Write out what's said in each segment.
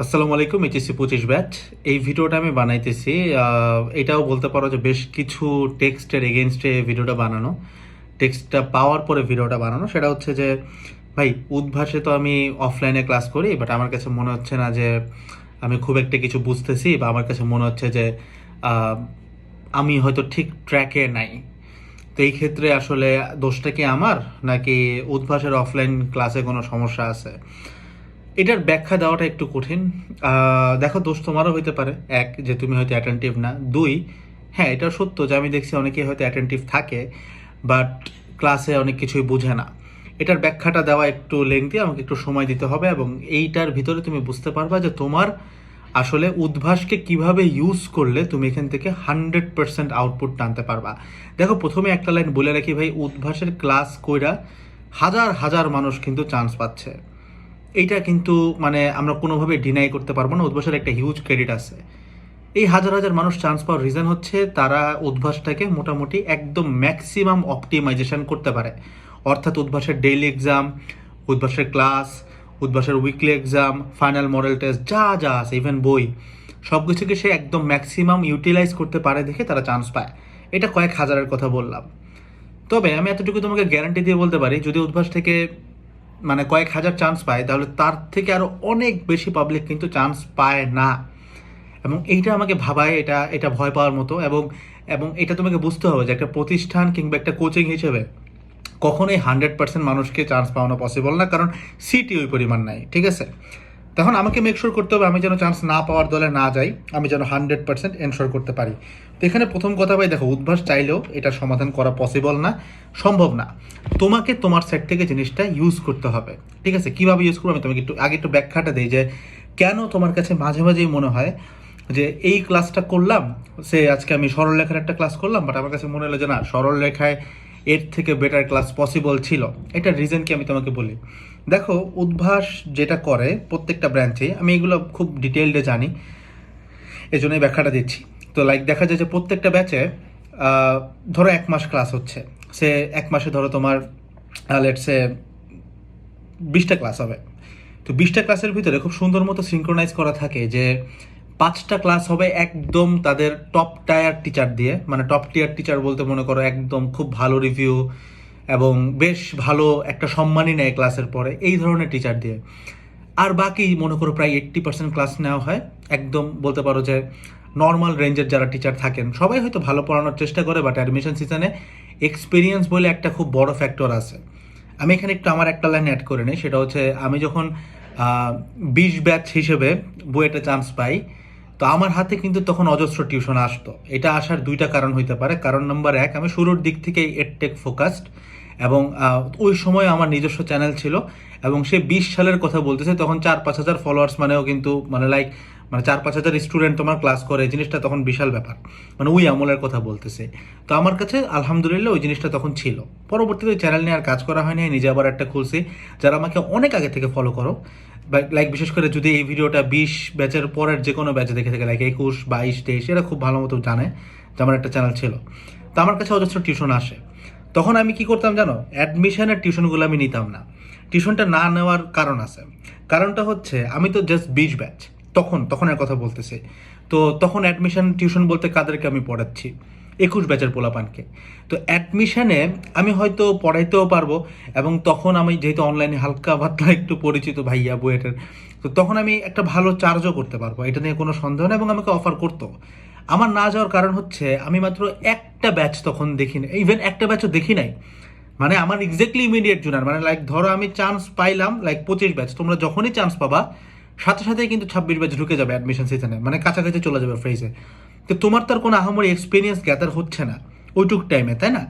আসসালামু আলাইকুম, এইচএসসি পঁচিশ ব্যাচ। এই ভিডিওটা আমি বানাইতেছি এটাও বলতে পারো যে বেশ কিছু টেক্সটের এগেনস্টে ভিডিওটা বানানো। টেক্সটটা পাওয়ার পরে ভিডিওটা বানানো। সেটা হচ্ছে যে, ভাই, উদ্ভাসে তো আমি অফলাইনে ক্লাস করি বাট আমার কাছে মনে হচ্ছে না যে আমি খুব একটা কিছু বুঝতেছি, বা আমার কাছে মনে হচ্ছে যে আমি হয়তো ঠিক ট্র্যাকে নাই। তো এই ক্ষেত্রে আসলে দোষটা কি আমার, নাকি উদ্ভাসের অফলাইন ক্লাসে কোনো সমস্যা আছে? এটার ব্যাখ্যা দেওয়াটা একটু কঠিন। দেখো দোষ তোমারও হইতে পারে। এক, যে তুমি হয়তো অ্যাটেন্টিভ না। দুই হ্যাঁ এটা সত্য যে আমি দেখছি অনেকেই হয়তো অ্যাটেন্টিভ থাকে বাট ক্লাসে অনেক কিছুই বুঝে না। এটার ব্যাখ্যাটা দেওয়া একটু লেংদি আমাকে একটু সময় দিতে হবে এবং এইটার ভিতরে তুমি বুঝতে পারবা যে তোমার আসলে উদ্ভাসকে কীভাবে ইউজ করলে তুমি এখান থেকে হান্ড্রেড পার্সেন্ট আউটপুট টানতে পারবা। দেখো, প্রথমে একটা লাইন বলে রাখি ভাই, উদ্ভাসের ক্লাস কইরা হাজার হাজার মানুষ কিন্তু চান্স পাচ্ছে। এইটা কিন্তু মানে আমরা কোনোভাবে ডিনাই করতে পারব না। উদ্ভাসের একটা হিউজ ক্রেডিট আছে। এই হাজার হাজার মানুষ চান্স পাওয়ার রিজন হচ্ছে তারা উদ্ভাসটাকে মোটামুটি একদম ম্যাক্সিমাম অপটিমাইজেশন করতে পারে। অর্থাৎ উদ্ভাসের ডেইলি এক্সাম উদ্ভাসের class উদ্ভাসের weekly exam final model test যা যা আছে ইভেন বই সব কিছুকে সে একদম ম্যাক্সিমাম ইউটিলাইজ করতে পারে দেখে তারা চান্স পায়। এটা কয়েক হাজারের কথা বললাম। তবে আমি এতটুকু তোমাকে গ্যারান্টি দিয়ে বলতে পারি, যদি উদ্ভাস থেকে মানে কয়েক হাজার চান্স পায়, তাহলে তার থেকে আরও অনেক বেশি পাবলিক কিন্তু চান্স পায় না। এবং এইটা আমাকে ভাবায়, এটা এটা ভয় পাওয়ার মতো। এবং এবং এটা তোমাকে বুঝতে হবে যে একটা প্রতিষ্ঠান কিংবা একটা কোচিং হিসেবে কখনোই হান্ড্রেড পার্সেন্ট মানুষকে চান্স পাওয়ানো পসিবল না, কারণ সিটি ওই পরিমাণ নাই, ঠিক আছে? তখন আমাকে মেকশোর করতে হবে, আমি যেন চান্স না পাওয়ার দলে না যাই, আমি যেন হান্ড্রেড পার্সেন্ট এনশোর করতে পারি। তো এখানে প্রথম কথা ভাই, দেখো, উদ্ভাস চাইলেও এটা সমাধান করা পসিবল না, সম্ভব না। তোমাকে তোমার সেট থেকে জিনিসটা ইউজ করতে হবে। ঠিক আছে? কীভাবে ইউজ করব? আমি তোমাকে একটু, আগে একটু ব্যাখ্যাটা দিই যে, কেন তোমার কাছে মাঝে মাঝেই মনে হয় যে, এই ক্লাসটা করলাম, সে আজকে আমি সরলরেখার একটা ক্লাস করলাম বাট আমার কাছে মনে হলো যে, না, সরলরেখায় এর থেকে বেটার ক্লাস পসিবল ছিল। এটা রিজন কি আমি তোমাকে বলি? দেখো, উদ্ভাস যেটা করে প্রত্যেকটা ব্রাঞ্চে আমি এগুলো খুব ডিটেলডে জানি এই জন্যই ব্যাখ্যাটা দিচ্ছি। তো লাইক দেখা যায় যে প্রত্যেকটা ব্যাচে ধরো এক মাস ক্লাস হচ্ছে। সে এক মাসে ধরো তোমার লেটসে বিশটা ক্লাস হবে। তো, বিশটা ক্লাসের ভিতরে খুব সুন্দর মতো সিঙ্ক্রোনাইজ করা থাকে যে, পাঁচটা ক্লাস হবে একদম তাদের টপ টায়ার টিচার দিয়ে মানে টপ টিয়ার টিচার বলতে মনে করো একদম খুব ভালো রিভিউ এবং বেশ ভালো একটা সম্মানই নেয় ক্লাসের পরে এই ধরনের টিচার দিয়ে। আর বাকি মনে করো প্রায় এইট্টি পার্সেন্ট ক্লাস নেওয়া হয়। একদম বলতে পারো যে নর্মাল রেঞ্জের যারা টিচার থাকেন, সবাই হয়তো ভালো পড়ানোর চেষ্টা করে বাট অ্যাডমিশন সিজনে এক্সপিরিয়েন্স বলে একটা খুব বড় ফ্যাক্টর আছে। আমি এখানে একটু আমার একটা লাইন অ্যাড করে নিই, সেটা হচ্ছে আমি যখন বিশ ব্যাচ হিসেবে বুয়েটে চান্স পাই তো আমার হাতে কিন্তু তখন অজস্র টিউশন আসতো। এটা আসার দুইটা কারণ হইতে পারে। কারণ নাম্বার এক, আমি শুরুর দিক থেকেই এডটেক ফোকাসড এবং ওই সময় আমার নিজস্ব চ্যানেল ছিল এবং সে বিশ সালের কথা বলতেছে, তখন চার পাঁচ হাজার ফলোয়ার্স মানেও কিন্তু মানে লাইক মানে চার পাঁচ হাজার স্টুডেন্ট তোমার ক্লাস করে, এই জিনিসটা তখন বিশাল ব্যাপার। মানে ওই আমলের কথা বলতেছে। তো আমার কাছে আলহামদুলিল্লাহ ওই জিনিসটা তখন ছিল। পরবর্তীতে চ্যানেল নিয়ে আর কাজ করা হয়নি, নিজে আবার একটা খুলছি। যারা আমাকে অনেক আগে থেকে ফলো করো লাইক বিশেষ করে যদি এই ভিডিওটা বিশ ব্যাচের পরের যে কোনো ব্যাচে দেখে থাকে লাইক একুশ, বাইশ, তেইশ, এরা খুব ভালো মতো জানে যে আমার একটা চ্যানেল ছিল। তো আমার কাছে অজস্র টিউশন আসে। তখন আমি কি করতাম জানো? অ্যাডমিশনের টিউশনগুলো আমি নিতাম না। টিউশনটা না নেওয়ার কারণ আছে। কারণটা হচ্ছে, আমি তো জাস্ট বিশ ব্যাচ। তখন তখন তখনের কথা বলতেছি। তো তখন অ্যাডমিশন টিউশন বলতে কাদেরকে আমি পড়াচ্ছি? একুশ ব্যাচের পোলাপানকে। তো অ্যাডমিশানে আমি হয়তো পড়াইতেও পারব এবং তখন আমি যেহেতু অনলাইনে হালকা পাতলা একটু পরিচিত ভাইয়া বুয়েটের তো তখন আমি একটা ভালো চার্জও করতে পারব। এটা নিয়ে কোনো সন্দেহ নেই এবং আমাকে অফার করতো। আমার না যাওয়ার কারণ হচ্ছে আমি মাত্র একটা ব্যাচ তখন দেখি না ইভেন একটা ব্যাচও দেখি নাই। মানে আমার এক্স্যাক্টলি ইমিডিয়েট জুনার মানে লাইক ধরো আমি চান্স পাইলাম লাইক পঁচিশ ব্যাচ তোমরা যখনই চান্স পাবা, সাথে সাথে কিন্তু ছাব্বিশ ব্যাচ ঢুকে যাবে অ্যাডমিশন সিজনে মানে কাছাকাছি চলে যাবে ফ্রেজে তো তোমার তার কোনো আহামরি এক্সপিরিয়েন্স গ্যাদার হচ্ছে না, ওইটুক টাইমে তাই না?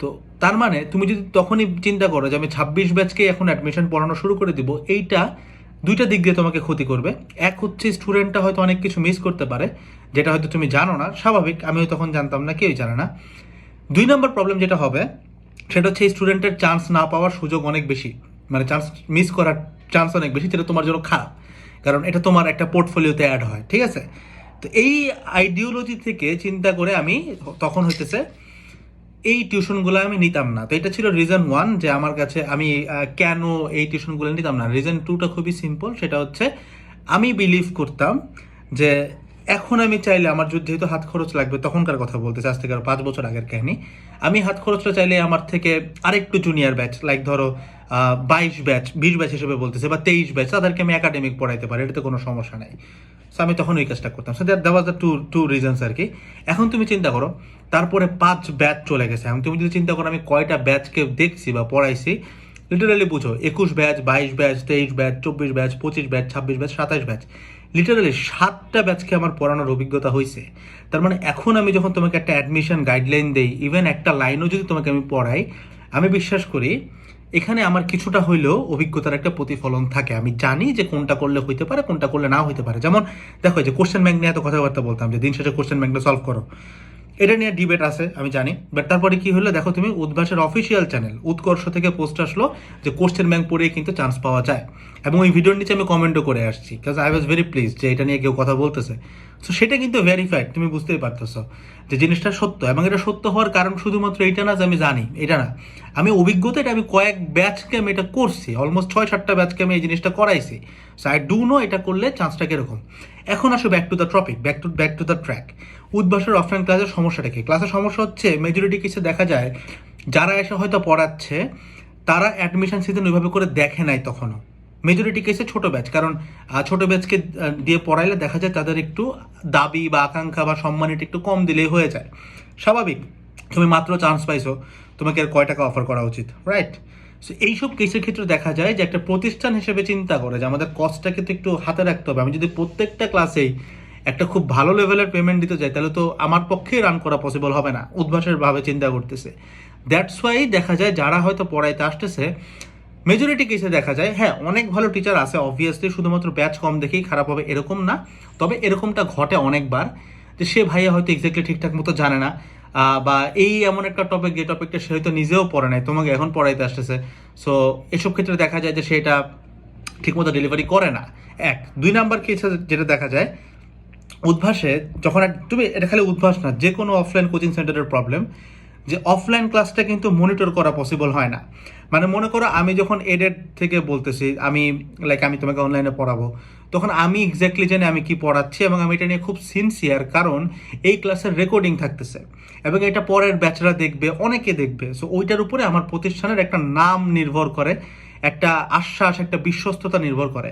তো তার মানে তুমি যদি তখনই চিন্তা করো যে আমি ছাব্বিশ ব্যাচকে এখন অ্যাডমিশন পড়ানো শুরু করে দিব, এইটা দুইটা দিক দিয়ে তোমাকে ক্ষতি করবে। এক হচ্ছে স্টুডেন্টটা হয়তো অনেক কিছু মিস করতে পারে, যেটা হয়তো তুমি জানো না, স্বাভাবিক, আমিও তখন জানতাম না, কেউই জানে না। দুই নম্বর প্রবলেম যেটা হবে, সেটা হচ্ছে স্টুডেন্টের চান্স না পাওয়ার সুযোগ অনেক বেশি মানে চান্স মিস করার চান্স অনেক বেশি, যেটা তোমার জন্য খারাপ। কারণ এটা তোমার একটা পোর্টফোলিওতে অ্যাড হয়, ঠিক আছে? তো এই আইডিওলজি থেকে চিন্তা করে আমি তখন হইতেছে এই টিউশনগুলো আমি নিতাম না। তো এটা ছিল রিজন ওয়ান যে আমার কাছে আমি কেন এই টিউশনগুলো নিতাম না? রিজন টুটা খুবই সিম্পল সেটা হচ্ছে আমি বিলিভ করতাম যে এখন আমি চাইলে আমার যেহেতু হাত খরচ লাগবে, তখনকার কথা বলতেছে, আজ থেকে আরও পাঁচ বছর আগের কাহিনী। আমি হাত খরচটা চাইলে আমার থেকে আরেকটু জুনিয়র ব্যাচ লাইক ধরো বাইশ ব্যাচ, বিশ ব্যাচ হিসেবে বলতেছে বা তেইশ ব্যাচ, তাদেরকে আমি একাডেমিক পড়াইতে পারি, এটাতে কোনো সমস্যা নাই। সো আমি তখন ওই কাজটা করতাম। So that was the two two reasons আর কি। এখন তুমি চিন্তা করো, তারপরে পাঁচ ব্যাচ চলে গেছে। এখন তুমি যদি চিন্তা করো, আমি কয়টা ব্যাচকে দেখছি বা পড়াইছি লিটারালি বুঝো, একুশ ব্যাচ, বাইশ ব্যাচ, তেইশ ব্যাচ, চব্বিশ ব্যাচ, পঁচিশ ব্যাচ, ছাব্বিশ ব্যাচ, সাতাশ ব্যাচ। লিটারালি সাতটা ব্যাচকে আমার পড়ানোর অভিজ্ঞতা হয়েছে তার মানে এখন আমি যখন তোমাকে একটা অ্যাডমিশন গাইডলাইন দেই ইভেন একটা লাইনও যদি তোমাকে আমি পড়াই, আমি বিশ্বাস করি এখানে আমার কিছুটা হইলেও অভিজ্ঞতার একটা প্রতিফলন থাকে। আমি জানি যে কোনটা করলে হইতে পারে, কোনটা করলে না হইতে পারে। যেমন, দেখো যে কোশ্চেন ব্যাংক নিয়ে এত কথাবার্তা বলতাম যে দিন শেষে কোশ্চেন ব্যাংকটা সলভ করো। এটা নিয়ে ডিবেট আছে, আমি জানি। বাট তারপরে কি হলো দেখো তুমি উদ্ভাসের অফিসিয়াল চ্যানেল উৎকর্ষ থেকে পোস্ট আসলো যে কোশ্চেন ব্যাংক পড়েই কিন্তু চান্স পাওয়া যায়। এবং ওই ভিডিওর নিচে আমি কমেন্টও করে আসছি। Because I was very pleased যে এটা নিয়ে কেউ কথা বলতেছে। সো সেটা কিন্তু ভেরিফাইড তুমি বুঝতেই পারতেছো। যে জিনিসটা সত্য এবং এটা সত্য হওয়ার কারণ শুধুমাত্র এইটা না যে আমি জানি, এটা না। আমি অভিজ্ঞতা এটা, আমি কয়েক ব্যাচকে আমি এটা করছি অলমোস্ট ছয় সাতটা ব্যাচকে আমি এই জিনিসটা করাইছি। সো আই ডু নো এটা করলে চান্সটা কীরকম। এখন আসো back to the topic back to back to the track উদ্ভাসের offline ক্লাসের সমস্যাটা কি? ক্লাসের সমস্যা হচ্ছে মেজরিটি কেসে দেখা যায়, যারা এসে হয়তো পড়াচ্ছে, তারা অ্যাডমিশন সিজন ওইভাবে করে দেখে নাই তখনও। মেজরিটি কেসে ছোট ব্যাচ কারণ ছোট ব্যাচকে দিয়ে পড়াইলে দেখা যায় তাদের একটু দাবি বা আকাঙ্ক্ষা বা সম্মানিত একটু কম দিলেই হয়ে যায়। স্বাভাবিক। তুমি মাত্র চান্স পাইছো। তোমাকে আর কয় টাকা অফার করা উচিত রাইট সো এইসব কেসের ক্ষেত্রে দেখা যায় যে একটা প্রতিষ্ঠান হিসেবে চিন্তা করে যে আমাদের কস্টটাকে তো একটু হাতে রাখতে হবে। আমি যদি প্রত্যেকটা ক্লাসেই একটা খুব ভালো লেভেলের পেমেন্ট দিতে যাই তাহলে তো আমার পক্ষে রান করা পসিবল হবে না। উদ্ভাসের ভাবে চিন্তা করতেছে। দ্যাটস ওয়াই দেখা যায় যারা হয়তো পড়াইতে আসতেছে মেজরিটি কেসে দেখা যায় হ্যাঁ অনেক ভালো টিচার আছে অবভিয়াসলি শুধুমাত্র ব্যাচ কম দেখেই খারাপ হবে, এরকম না। তবে এরকমটা ঘটে অনেকবার, যে সে ভাইয়া হয়তো এক্স্যাক্টলি ঠিকঠাক মতো জানে না বা এই এমন একটা টপিক যে টপিকটা সে হয়তো নিজেও পড়ে নাই, তোমাকে এখন পড়াইতে আসতেছে। সো এসব ক্ষেত্রে দেখা যায় যে সেটা ঠিকমতো ডেলিভারি করে না। এক। দুই নাম্বার কেসে যেটা দেখা যায়, উদ্ভাসে যখন তুমি, এটা খালি উদ্ভাস না, যে কোনো অফলাইন কোচিং সেন্টারের প্রবলেম যে অফলাইন ক্লাসটা কিন্তু মনিটর করা পসিবল হয় না। মানে মনে করো আমি যখন এডেড থেকে বলতেছি, আমি লাইক আমি তোমাকে অনলাইনে পড়াবো, তখন আমি এক্স্যাক্টলি জানি আমি কি পড়াচ্ছি এবং আমি এটা নিয়ে খুব সিনসিয়ার কারণ এই ক্লাসের রেকর্ডিং থাকতেছে এবং এটা পরের ব্যাচরা দেখবে, অনেকে দেখবে। সো ওইটার উপরে আমার প্রতিষ্ঠানের একটা নাম নির্ভর করে, একটা আশ্বাস, একটা বিশ্বস্ততা নির্ভর করে।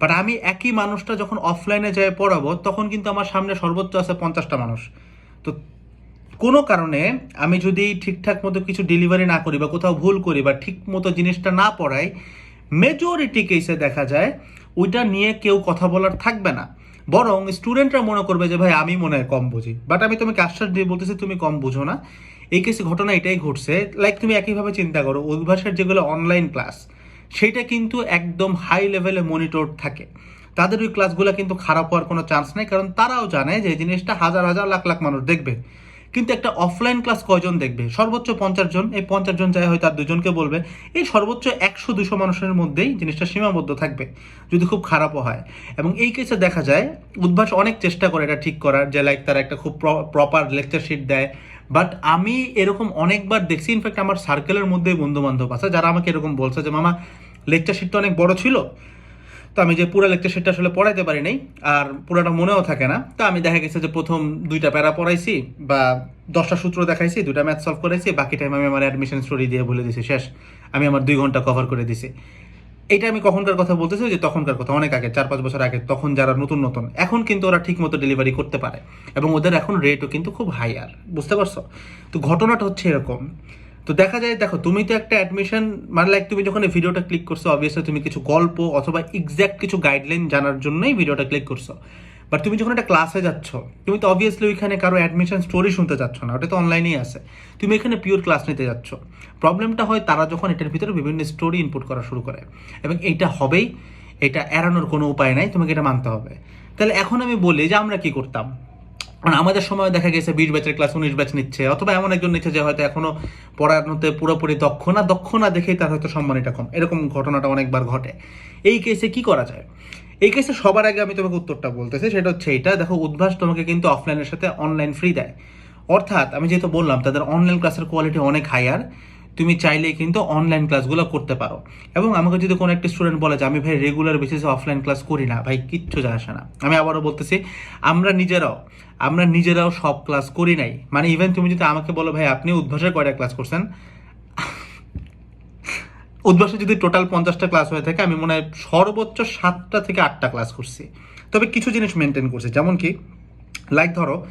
বাট আমি একই মানুষটা যখন অফলাইনে যাই পড়াবো, তখন কিন্তু আমার সামনে সর্বোচ্চ আছে পঞ্চাশটা মানুষ। তো কোনো কারণে আমি যদি ঠিকঠাক মতো কিছু ডেলিভারি না করি বা কোথাও ভুল করি বা ঠিক মতো জিনিসটা না পড়াই মেজরিটি কেসে দেখা যায় ওইটা নিয়ে কেউ কথা বলার থাকবে না। বরং স্টুডেন্টরা মনে করবে যে, ভাই, আমি মনে হয় কম বুঝি। বাট আমি তোমাকে আশ্বাস দিয়ে বলতেছি, তুমি কম বুঝো না। এই কেসে ঘটনা এটাই ঘটছে। লাইক তুমি একইভাবে চিন্তা করো অভিভাষের যেগুলো অনলাইন ক্লাস সেটা কিন্তু একদম হাই লেভেলে মনিটর থাকে। তাদের ওই ক্লাসগুলো কিন্তু খারাপ হওয়ার কোনো চান্স নেই, কারণ তারাও জানে যে জিনিসটা হাজার হাজার, লাখ লাখ মানুষ দেখবে। কিন্তু একটা অফলাইন ক্লাস কয়জন দেখবে? সর্বোচ্চ পঞ্চাশ জন। এই পঞ্চাশ জন যায় হয়তো আর দুজনকে বলবে। এই সর্বোচ্চ একশো, দুশো মানুষের মধ্যেই জিনিসটা সীমাবদ্ধ থাকবে, যদি খুব খারাপও হয়। এবং এই কেসে দেখা যায়, উদ্ভাস অনেক চেষ্টা করে এটা ঠিক করার, যে লাইক তারা একটা খুব প্রপার লেকচার শিট দেয়। বাট আমি এরকম অনেকবার দেখছি ইনফ্যাক্ট আমার সার্কেলের মধ্যেই বন্ধু বান্ধব আছে, যারা আমাকে এরকম বলছে যে, মামা লেকচার শিটটা অনেক বড় ছিল। তো আমি যে পুরো লেকচার সেটা আসলে পড়াইতে পারি নাই, আর পুরোটা মনেও থাকে না। তো আমি দেখা গেছে যে প্রথম দুইটা প্যারা পড়াইছি বা দশটা সূত্র দেখাইছি, দুইটা ম্যাথ সলভ করেছি বাকি টাইম আমি আমার অ্যাডমিশন স্টোরি দিয়ে বলে দিছি, শেষ। আমি আমার দুই ঘণ্টা কভার করে দিছি। এটা আমি কখনকার কথা বলতেছি যে তখনকার কথা, অনেক আগে, চার পাঁচ বছর আগে, তখন যারা নতুন নতুন, এখন কিন্তু ওরা ঠিক মতো ডেলিভারি করতে পারে। এবং ওদের এখন রেটও কিন্তু খুব হাইয়ার বুঝতে পারছ? তো ঘটনাটা হচ্ছে এরকম তো দেখা যায়, দেখো, তুমি তো একটা অ্যাডমিশন মানে লাইক তুমি যখন এই ভিডিওটা ক্লিক করছ অবভিয়াসলি তুমি কিছু গল্প অথবা এক্স্যাক্ট কিছু গাইডলাইন জানার জন্যই ভিডিওটা ক্লিক করছ। বাট তুমি যখন একটা ক্লাসে যাচ্ছ, তুমি তো অবভিয়াসলি ওইখানে কারও অ্যাডমিশন স্টোরি শুনতে যাচ্ছ না, ওটা তো অনলাইনেই আছে। তুমি এখানে পিওর ক্লাস নিতে যাচ্ছ। প্রবলেমটা হয় তারা যখন এটার ভিতরে বিভিন্ন স্টোরি ইনপুট করা শুরু করে। এবং এইটা হবেই, এটা এড়ানোর কোনো উপায় নাই, তোমাকে এটা মানতে হবে। তাহলে এখন আমি বলি যে আমরা কি করতাম? মানে আমাদের সময় দেখা গেছে বিশ ব্যাচের ক্লাস উনিশ ব্যাচ নিচ্ছে, অথবা এমন একজন নিচ্ছে যে হয়তো এখনও পড়ানোতে পুরোপুরি দক্ষ না দক্ষ না দেখেই তার হয়তো সম্মানটা কম। এরকম ঘটনাটা অনেকবার ঘটে। এই কেসে কি করা যায়? এই কেসে সবার আগে আমি তোমাকে উত্তরটা বলতেছি, সেটা হচ্ছে এটা দেখো, উদ্ভাস তোমাকে কিন্তু অফলাইনের সাথে অনলাইন ফ্রি দেয়। অর্থাৎ আমি যেহেতু বললাম, তাদের অনলাইন ক্লাসের কোয়ালিটি অনেক হায়ার তুমি চাইলেই কিন্তু অনলাইন ক্লাসগুলো করতে পারো। এবং আমাকে যদি কোনো একটা স্টুডেন্ট বলে যে, আমি ভাই রেগুলার বেসিসে অফলাইন ক্লাস করি না, ভাই কিচ্ছু যায় আসে না। আমি আবারও বলতেছি, আমরা নিজেরাও আমরা নিজেরাও সব ক্লাস করি নাই। মানে ইভেন তুমি যদি আমাকে বলো, ভাই, আপনি উদ্ভাসের কয়টা ক্লাস করছেন? উদ্ভাসে যদি টোটাল পঞ্চাশটা ক্লাস হয়ে থাকে, আমি মনে হয় সর্বোচ্চ সাতটা থেকে আটটা ক্লাস করছি। তবে কিছু জিনিস মেনটেন করছি। যেমন কি লাইক ধরো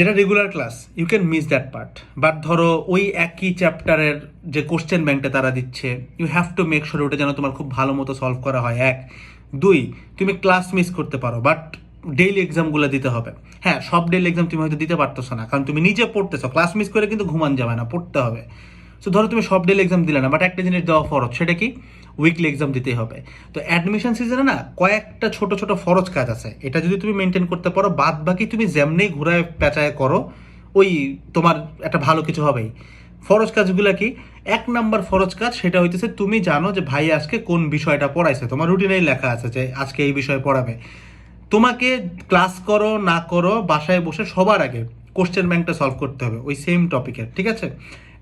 যেটা regular class you can miss that part but ধরো, ওই একই চ্যাপ্টারের যে কোশ্চেন ব্যাংকটা তারা দিচ্ছে you have to make sure ওটা যেন তোমার খুব ভালো মতো সলভ করা হয়। এক। দুই, তুমি ক্লাস মিস করতে পারো বাট ডেইলি এক্সামগুলো দিতে হবে। হ্যাঁ সব ডেইলি এক্সাম তুমি হয়তো দিতে পারতেছো না, কারণ তুমি নিজে পড়তেছো। ক্লাস মিস করে কিন্তু ঘুমান যাবে না, পড়তে হবে। সো ধরো তুমি সব ডেইলি এক্সাম দিলে না বাট একটা জিনিস দেওয়া ফরজ, সেটা কি? উইকলি এক্সাম দিতেই হবে। তো অ্যাডমিশন সিজনে না কয়েকটা ছোট ছোট ফরজ কাজ আছে। এটা যদি তুমি মেনটেন করতে পারো, বাদ বাকি তুমি যেমনি ঘুরায় পেঁচায় করো, ওই তোমার একটা ভালো কিছু হবেই। ফরজ কাজগুলো কি? এক নাম্বার ফরজ কাজ সেটা হইতেছে তুমি জানো যে ভাই আজকে কোন বিষয়টা পড়াইছে। তোমার রুটিনেই লেখা আছে যে আজকে এই বিষয়ে পড়াবে। তোমাকে ক্লাস করো, না করো, বাসায় বসে সবার আগে কোশ্চেন ব্যাংকটা সলভ করতে হবে, ওই সেম টপিকের ঠিক আছে?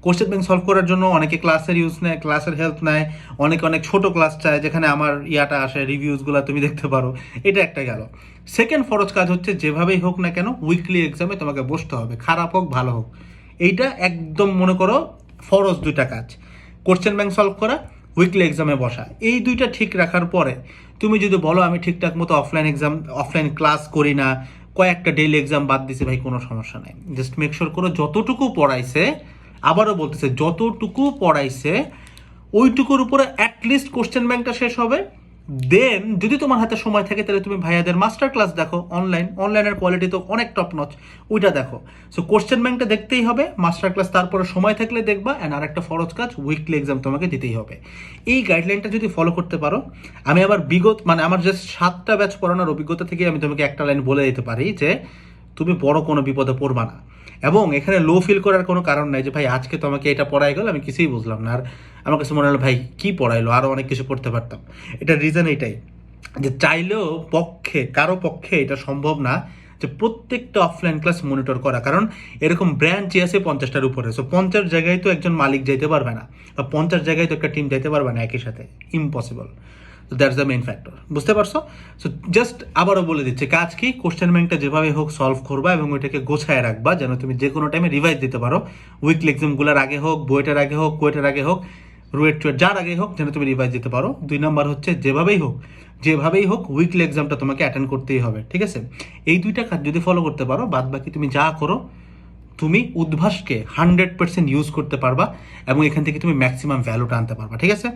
কোশ্চেন ব্যাংক সলভ করার জন্য অনেকে ক্লাসের ইউজ নেয় ক্লাসের হেল্প নেয়, অনেকে অনেক ছোট ক্লাস চায়, যেখানে আমার ইয়াটা আসে রিভিউজগুলো তুমি দেখতে পারো। এটা একটা গেল। সেকেন্ড ফরজ কাজ হচ্ছে যেভাবেই হোক না কেন উইকলি এক্সামে তোমাকে বসতে হবে, খারাপ হোক, ভালো হোক। এইটা একদম মনে করো ফরজ দুইটা কাজ। কোশ্চেন ব্যাংক সলভ করা উইকলি এক্সামে বসা। এই দুইটা ঠিক রাখার পরে তুমি যদি বলো, আমি ঠিকঠাক মতো অফলাইন এক্সাম অফলাইন ক্লাস করি না, কয়েকটা ডেইলি এক্সাম বাদ দিছে, ভাই, কোনো সমস্যা নাই। জাস্ট মেক শিওর করো, যতটুকু পড়াইছে আবারও বলতেছে, যতটুকু পড়াইছে, ওইটুকুর উপরে অ্যাটলিস্ট কোশ্চেন ব্যাংকটা শেষ হবে। দেন যদি তোমার হাতে সময় থাকে, তাহলে তুমি ভাইয়াদের মাস্টার ক্লাস দেখো অনলাইন অনলাইনের কোয়ালিটি তো অনেক টপ নচ ওইটা দেখো। সো কোশ্চেন ব্যাংকটা দেখতেই হবে। মাস্টার ক্লাস তারপরে সময় থাকলে দেখবা। অ্যান্ড আরেকটা ফরজ কাজ উইকলি এক্সাম তোমাকে দিতেই হবে। এই গাইডলাইনটা যদি ফলো করতে পারো, আমি আবার বিগত মানে আমার জাস্ট সাতটা ব্যাচ পড়ানোর অভিজ্ঞতা থেকে আমি তোমাকে একটা লাইন বলে দিতে পারি যে, তুমি বড় কোনো বিপদে পড়বা না। এবং এখানে লো ফিল করার কোনো কারণ নাই যে, ভাই, আজকে তো আমাকে এটা পড়াই গেল, আমি কিছুই বুঝলাম না। আর আমার কাছে মনে হলো, ভাই, কী পড়াইলো? আরও অনেক কিছু পড়তে পারতাম। এটা রিজন এটাই যে, চাইলেও পক্ষে, কারও পক্ষে এটা সম্ভব না যে, প্রত্যেকটা অফলাইন ক্লাস মনিটর করা। কারণ এরকম ব্রাঞ্চই আছে পঞ্চাশটার উপরে। সো পঞ্চাশ জায়গায় তো একজন মালিক যাইতে পারবে না। বা পঞ্চাশ জায়গায় তো একটা টিম যাইতে পারবে না একই সাথে। Impossible that's the main factor বুঝতে পারছ? সো জাস্ট আবারও বলে দিচ্ছে, কাজ কি? কোশ্চেন ব্যাংকটা যেভাবে হোক সলভ করবা এবং ওইটাকে গোছায় রাখবা, যেন তুমি যে কোনো টাইমে রিভাইজ দিতে পারো। উইকলি এক্সামগুলোর আগে হোক, বইটার আগে হোক, কোয়েটার আগে হোক, রুয়েট টুয়েট যার আগে হোক, যেন তুমি রিভাইজ দিতে পারো। দুই নাম্বার হচ্ছে, যেভাবেই হোক যেভাবেই হোক উইকলি এক্সামটা তোমাকে অ্যাটেন্ড করতেই হবে, ঠিক আছে? এই দুইটা কাজ যদি ফলো করতে পারো বাদ বাকি তুমি যা করো তুমি উদ্ভাসকে হান্ড্রেড পার্সেন্ট ইউজ করতে পারবা এবং এখান থেকে তুমি ম্যাক্সিমাম ভ্যালুটা আনতে পারবা, ঠিক আছে?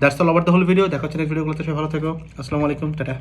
That's all over the whole video দেখা হচ্ছে ভিডিওগুলোতে সবাই ভালো থাকো, আসসালামু আলাইকুম, টাটা।